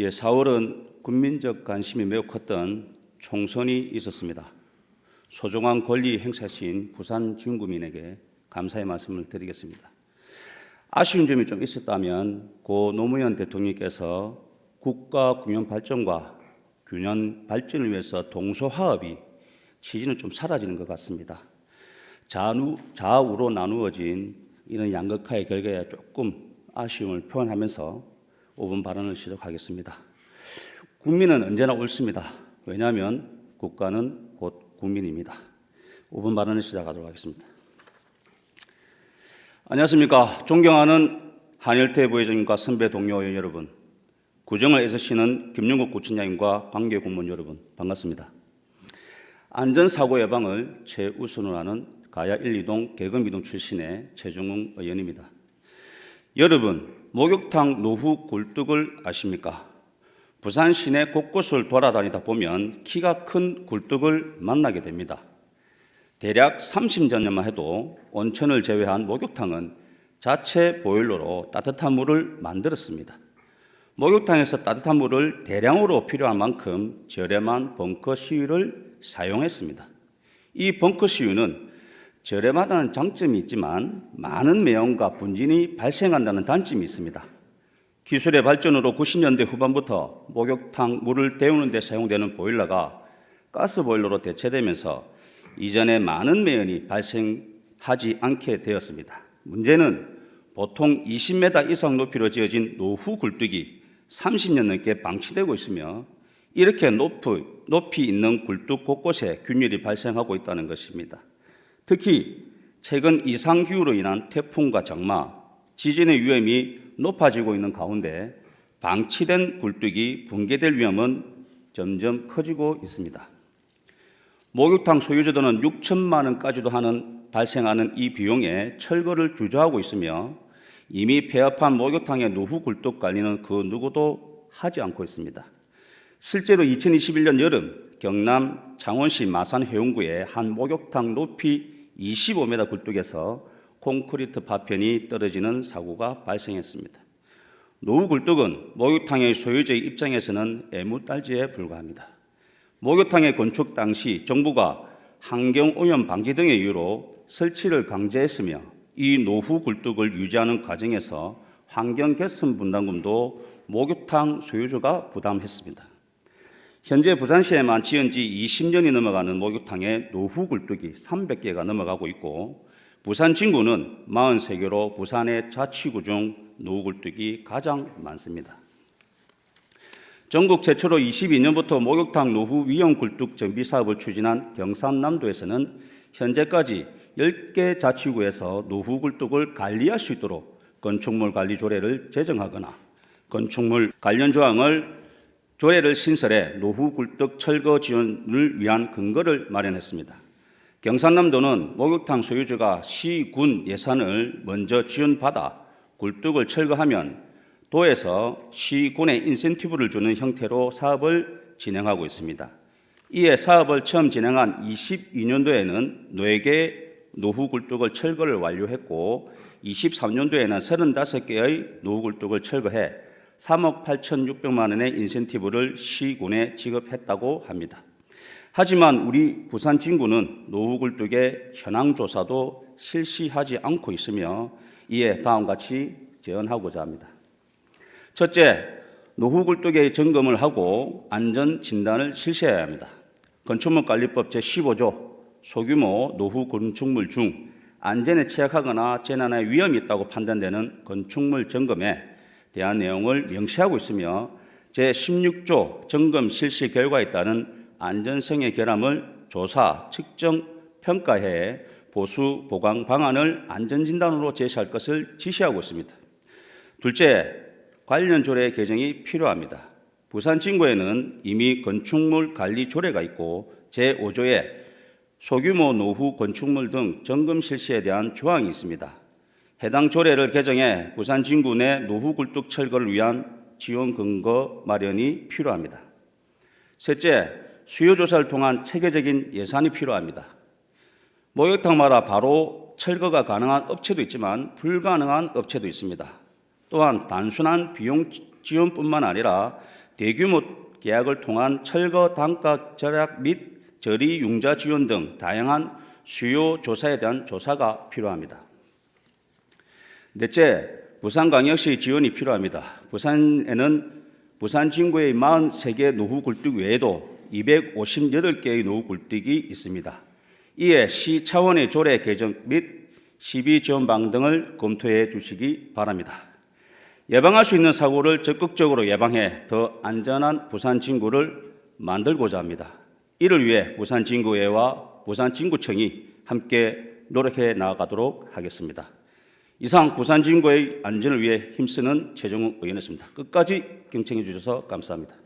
예, 4월은 국민적 관심이 매우 컸던 총선이 있었습니다. 소중한 권리 행사신 부산 중구민에게 감사의 말씀을 드리겠습니다. 아쉬운 점이 좀 있었다면 고 노무현 대통령께서 국가 균형 발전과 균형 발전을 위해서 동서화합이 취지는 좀 사라지는 것 같습니다. 좌우, 좌우로 나누어진 이런 양극화의 결과에 조금 아쉬움을 표현하면서 5분 발언을 시작하겠습니다. 국민은 언제나 옳습니다. 왜냐하면 국가는 곧 국민입니다. 5분 발언을 시작하도록 하겠습니다. 안녕하십니까. 존경하는 한일태 부회장님과 선배 동료 여러분, 구정을 애쓰시는 김영국 구청장님과 관계 공무원 여러분, 반갑습니다. 안전사고 예방을 최우선으로 하는 가야 1, 2동 개금 2동 출신의 최종웅 의원입니다. 여러분, 목욕탕 노후 굴뚝을 아십니까? 부산 시내 곳곳을 돌아다니다 보면 키가 큰 굴뚝을 만나게 됩니다. 대략 30년만 해도 온천을 제외한 목욕탕은 자체 보일러로 따뜻한 물을 만들었습니다. 목욕탕에서 따뜻한 물을 대량으로 필요한 만큼 저렴한 벙커 시유를 사용했습니다. 이 벙커 시유는 저렴하다는 장점이 있지만 많은 매연과 분진이 발생한다는 단점이 있습니다. 기술의 발전으로 90년대 후반부터 목욕탕 물을 데우는 데 사용되는 보일러가 가스 보일러로 대체되면서 이전에 많은 매연이 발생하지 않게 되었습니다. 문제는 보통 20m 이상 높이로 지어진 노후 굴뚝이 30년 넘게 방치되고 있으며 이렇게 높이, 높이 있는 굴뚝 곳곳에 균열이 발생하고 있다는 것입니다. 특히 최근 이상 기후로 인한 태풍과 장마, 지진의 위험이 높아지고 있는 가운데 방치된 굴뚝이 붕괴될 위험은 점점 커지고 있습니다. 목욕탕 소유자들은 6천만 원까지도 하는 발생하는 이 비용에 철거를 주저하고 있으며 이미 폐업한 목욕탕의 노후 굴뚝 관리는 그 누구도 하지 않고 있습니다. 실제로 2021년 여름 경남 창원시 마산 해운구의 한 목욕탕 높이 25m 굴뚝에서 콘크리트 파편이 떨어지는 사고가 발생했습니다. 노후 굴뚝은 목욕탕의 소유자의 입장에서는 애무딸지에 불과합니다. 목욕탕의 건축 당시 정부가 환경 오염 방지 등의 이유로 설치를 강제했으며 이 노후 굴뚝을 유지하는 과정에서 환경 개선 분담금도 목욕탕 소유주가 부담했습니다. 현재 부산시에만 지은 지 20년이 넘어가는 목욕탕의 노후 굴뚝이 300개가 넘어가고 있고 부산 진구는 43개로 부산의 자치구 중 노후 굴뚝이 가장 많습니다. 전국 최초로 22년부터 목욕탕 노후 위험 굴뚝 정비 사업을 추진한 경상남도에서는 현재까지 10개 자치구에서 노후 굴뚝을 관리할 수 있도록 건축물 관리 조례를 제정하거나 건축물 관련 조항을 조례를 신설해 노후 굴뚝 철거 지원을 위한 근거를 마련했습니다. 경상남도는 목욕탕 소유주가 시, 군 예산을 먼저 지원받아 굴뚝을 철거하면 도에서 시, 군에 인센티브를 주는 형태로 사업을 진행하고 있습니다. 이에 사업을 처음 진행한 22년도에는 노예계 노후 굴뚝을 철거를 완료했고 23년도에는 35개의 노후 굴뚝을 철거해 3억 8,600만 원의 인센티브를 시군에 지급했다고 합니다. 하지만 우리 부산 진구는 노후 굴뚝의 현황 조사도 실시하지 않고 있으며 이에 다음과 같이 제언하고자 합니다. 첫째, 노후 굴뚝의 점검을 하고 안전 진단을 실시해야 합니다. 건축물관리법 제15조 소규모 노후 건축물 중 안전에 취약하거나 재난의 위험이 있다고 판단되는 건축물 점검에 대한 내용을 명시하고 있으며 제16조 점검 실시 결과에 따른 안전성의 결함을 조사, 측정, 평가해 보수 보강 방안을 안전진단으로 제시할 것을 지시하고 있습니다. 둘째, 관련 조례 개정이 필요합니다. 부산 진구에는 이미 건축물 관리 조례가 있고 제5조에 소규모 노후 건축물 등 점검 실시에 대한 조항이 있습니다. 해당 조례를 개정해 부산 진구 내 노후 굴뚝 철거를 위한 지원 근거 마련이 필요합니다. 셋째, 수요 조사를 통한 체계적인 예산이 필요합니다. 목욕탕마다 바로 철거가 가능한 업체도 있지만 불가능한 업체도 있습니다. 또한 단순한 비용 지원뿐만 아니라 대규모 계약을 통한 철거 단가 절약 및 저리 융자 지원 등 다양한 수요 조사에 대한 조사가 필요합니다. 넷째, 부산광역시 지원이 필요합니다. 부산에는 부산 진구의 43개 노후 굴뚝 외에도 258개의 노후 굴뚝이 있습니다. 이에 시 차원의 조례 개정 및 시비 지원방 등을 검토해 주시기 바랍니다. 예방할 수 있는 사고를 적극적으로 예방해 더 안전한 부산 진구를 만들고자 합니다. 이를 위해 부산 진구회와 부산 진구청이 함께 노력해 나아가도록 하겠습니다. 이상 부산 진구의 안전을 위해 힘쓰는 최정욱 의원이었습니다. 끝까지 경청해 주셔서 감사합니다.